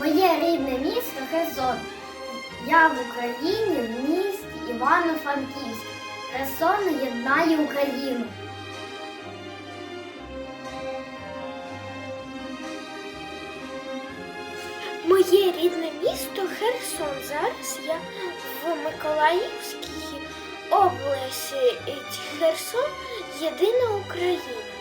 Моє рідне місто Херсон. Я в Україні в місті Івано-Франківськ. Херсон єднає Україну. Моє рідне місто Херсон. Зараз я в Миколаївській області. Херсон єдина Україна.